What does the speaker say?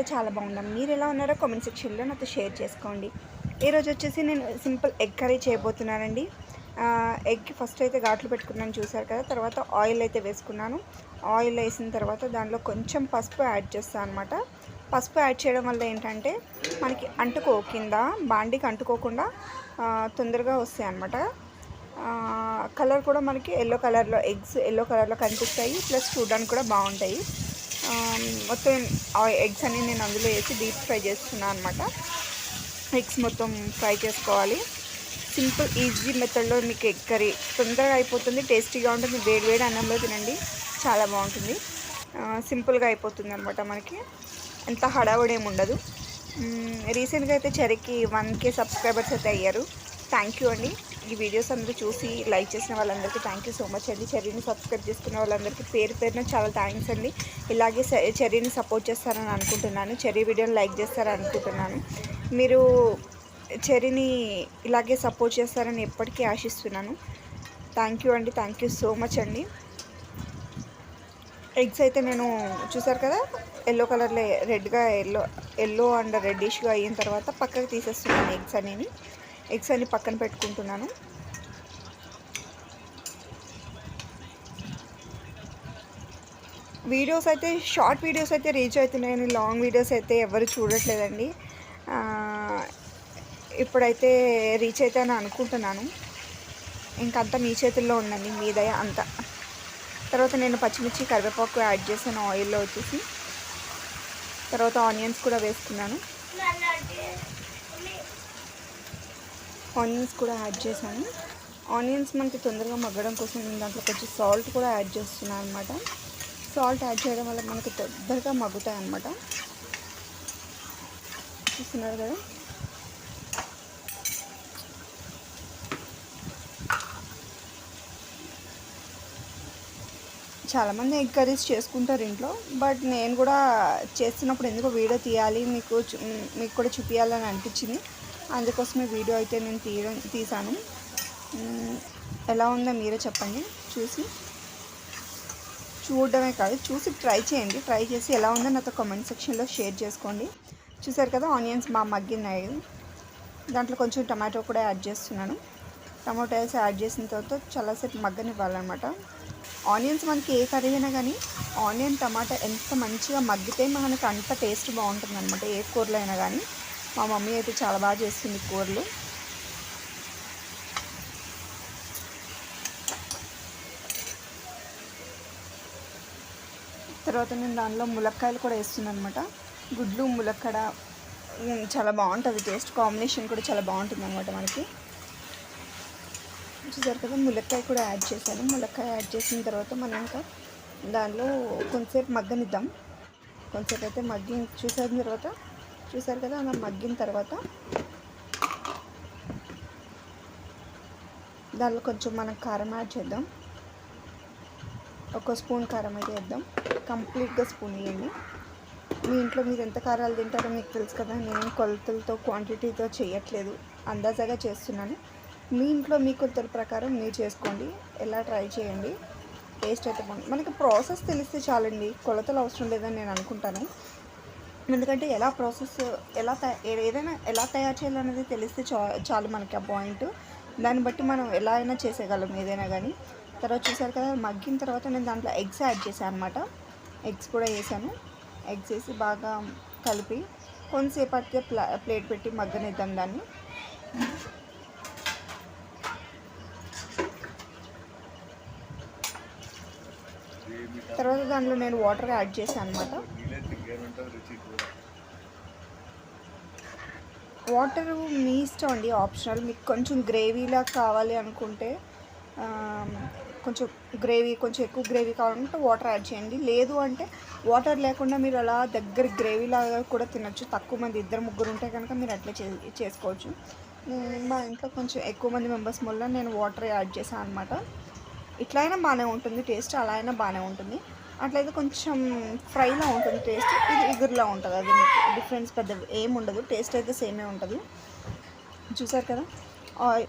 అయితే చాలా బాగున్నాను మీరు ఎలా ఉన్నారో కామెంట్ సెక్షన్లో నాతో షేర్ చేసుకోండి. ఈరోజు వచ్చేసి నేను సింపుల్ ఎగ్ కర్రీ చేయబోతున్నానండి. ఎగ్ ఫస్ట్ అయితే ఘాట్లు పెట్టుకున్నాను చూసారు కదా తర్వాత ఆయిల్ అయితే వేసుకున్నాను. ఆయిల్ వేసిన తర్వాత దానిలో కొంచెం పసుపు యాడ్ చేస్తాను అనమాట పసుపు యాడ్ చేయడం వల్ల ఏంటంటే మనకి అంటుకో కింద బాండికి అంటుకోకుండా తొందరగా వస్తాయి అనమాట కలర్ కూడా మనకి ఎల్లో కలర్లో ఎగ్స్ ఎల్లో కలర్లో కనిపిస్తాయి ప్లస్ చూడడానికి కూడా బాగుంటాయి. మొత్తం ఎగ్స్ అన్ని నేను అందులో వేసి డీప్ ఫ్రై చేస్తున్నాను అనమాట ఎగ్స్ మొత్తం ఫ్రై చేసుకోవాలి. సింపుల్ ఈజీ మెథడ్లో మీకు ఎగ్ కర్రీ తొందరగా అయిపోతుంది టేస్టీగా ఉంటుంది. వేడి వేడి అన్నంలో తినండి చాలా బాగుంటుంది. సింపుల్గా అయిపోతుంది అనమాట మనకి. ఎంత హడావుడేమి ఏమి ఉండదు రీసెంట్గా అయితే చెరికి వన్ కే సబ్స్క్రైబర్స్ అయితే అయ్యారు. థ్యాంక్ యూ అండి. ఈ వీడియోస్ అందరూ చూసి లైక్ చేసిన వాళ్ళందరికీ థ్యాంక్ యూ సో మచ్ అండి. చెర్రీని సబ్స్క్రైబ్ చేసుకున్న వాళ్ళందరికీ పేరు పేరున చాలా థ్యాంక్స్ అండి. ఇలాగే స- చెర్రీని సపోర్ట్ చేస్తారని అనుకుంటున్నాను. చెర్రీ వీడియోని లైక్ చేస్తారని అనుకుంటున్నాను. మీరు చెర్రీని ఇలాగే సపోర్ట్ చేస్తారని ఎప్పటికీ ఆశిస్తున్నాను. థ్యాంక్ యూ అండి. థ్యాంక్ యూ సో మచ్ అండి. ఎగ్స్ అయితే నేను చూసారు కదా? ఎల్లో కలర్లో రెడ్గా ఎల్లో ఎల్లో అండ్ రెడ్డిష్గా అయిన తర్వాత పక్కకు తీసేస్తున్నాను ఎగ్స్ అనేవి. ఎగ్స్ అన్ని పక్కన పెట్టుకుంటున్నాను. వీడియోస్ అయితే షార్ట్ వీడియోస్ అయితే రీచ్ అవుతున్నాయని లాంగ్ వీడియోస్ అయితే ఎవరు చూడట్లేదండి. ఇప్పుడైతే రీచ్ అయితే అని అనుకుంటున్నాను. ఇంకంతా మీ చేతుల్లో ఉందండి మీ దయ అంతా. తర్వాత నేను పచ్చిమిర్చి కరివేపాకు యాడ్ చేశాను ఆయిల్లో వచ్చేసి. తర్వాత ఆనియన్స్ కూడా వేసుకున్నాను. ఆనియన్స్ కూడా యాడ్ చేశాను. ఆనియన్స్ మనకి తొందరగా మగ్గడం కోసం నేను దాంట్లో కొంచెం సాల్ట్ కూడా యాడ్ చేస్తున్నాను అనమాట సాల్ట్ యాడ్ చేయడం వల్ల మనకి తొందరగా మగ్గుతాయి అనమాట చూస్తున్నారు కదా? చాలామంది ఎగ్ కర్రీస్ చేసుకుంటారు ఇంట్లో బట్ నేను కూడా చేస్తున్నప్పుడు ఎందుకో వీడియో తీయాలి మీకు మీకు కూడా చూపించాలని అనిపించింది. అందుకోసమే వీడియో అయితే నేను తీయడం తీసాను ఎలా ఉందో మీరే చెప్పండి. చూసి. చూడడమే కాదు చూసి ట్రై చేయండి. ట్రై చేసి ఎలా ఉందో నాతో కామెంట్ సెక్షన్లో షేర్ చేసుకోండి. చూసారు కదా ఆనియన్స్ మా మగ్గినాయి. దాంట్లో కొంచెం టమాటో కూడా యాడ్ చేస్తున్నాను. టమాటో వేసి యాడ్ చేసిన తర్వాత చాలాసేపు మగ్గనివ్వాలన్నమాట. ఆనియన్స్ మనకి ఏ కర్రీ అయినా కానీ ఆనియన్ టమాటా ఎంత మంచిగా మగ్గితే మనకి అంత టేస్ట్ బాగుంటుంది అనమాట ఏ కూరలో అయినా కానీ మా మమ్మీ అయితే చాలా బాగా చేస్తుంది కూరలు. తర్వాత నేను దానిలో ములక్కాయలు కూడా వేస్తున్నాను అనమాట గుడ్లు ములక్కడ చాలా బాగుంటుంది. టేస్ట్ కాంబినేషన్ కూడా చాలా బాగుంటుంది అనమాట మనకి. చూసారు కదా ములక్కాయ కూడా యాడ్ చేశాను. ములక్కాయ యాడ్ చేసిన తర్వాత మనం ఇంకా దానిలో కొంతసేపు మగ్గనిద్దాం. కొంతసేపు అయితే మగ్గి చూసిన తర్వాత చూసారు కదా అలా మగ్గిన తర్వాత దానిలో కొంచెం మనం కారం యాడ్ చేద్దాం. ఒక స్పూన్ కారం అయితే వేద్దాం. కంప్లీట్గా స్పూన్ వేయండి. మీ ఇంట్లో మీరు ఎంత కారాలు తింటారో మీకు తెలుసు కదా నేను కొలతలతో క్వాంటిటీతో చేయట్లేదు. అందాజాగా చేస్తున్నాను. మీ ఇంట్లో మీ కొలతల ప్రకారం మీరు చేసుకోండి. ఎలా ట్రై చేయండి. టేస్ట్ అయితే బాగుంది. మనకి ప్రాసెస్ తెలిస్తే చాలండి. కొలతలు అవసరం లేదని నేను అనుకుంటాను. ఎందుకంటే ఎలా ప్రాసెస్ ఎలా ఏదైనా ఎలా తయారు చేయాలనేది తెలిస్తే చా చాలు మనకి ఆ పాయింట్. దాన్ని బట్టి మనం ఎలా అయినా చేసేయగలం ఏదైనా కానీ తర్వాత చూసారు కదా మగ్గిన తర్వాత నేను దాంట్లో ఎగ్స్ యాడ్ చేశాను అనమాట ఎగ్స్ కూడా వేసాను. ఎగ్స్ వేసి బాగా కలిపి కొంతసేపు అయితే ప్లా ప్లేట్ పెట్టి మగ్గనిద్దాం దాన్ని. తర్వాత దాంట్లో నేను వాటర్ యాడ్ చేశాను అనమాట వాటర్ మీ ఇష్టం అండి ఆప్షనల్. మీకు కొంచెం గ్రేవీలా కావాలి అనుకుంటే కొంచెం గ్రేవీ కొంచెం ఎక్కువ గ్రేవీ కావాలంటే వాటర్ యాడ్ చేయండి. లేదు అంటే వాటర్ లేకుండా మీరు అలా దగ్గర గ్రేవీ లాగా కూడా తినచ్చు. తక్కువ మంది ఇద్దరు ముగ్గురు ఉంటే కనుక మీరు అట్లా చే చేసుకోవచ్చు. మా ఇంట్లో కొంచెం ఎక్కువ మంది మెంబర్స్ వల్ల నేను వాటర్ యాడ్ చేశాను అనమాట ఇట్లా అయినా బాగానే ఉంటుంది టేస్ట్ అలా అయినా బాగానే ఉంటుంది. అట్లయితే కొంచెం ఫ్రైలా ఉంటుంది టేస్ట్. ఇది ఇగురులా ఉంటుంది. అది మీకు డిఫరెన్స్ పెద్ద ఏముండదు. ఉండదు టేస్ట్ అయితే సేమే ఉంటుంది. చూసారు కదా? ఆయిల్.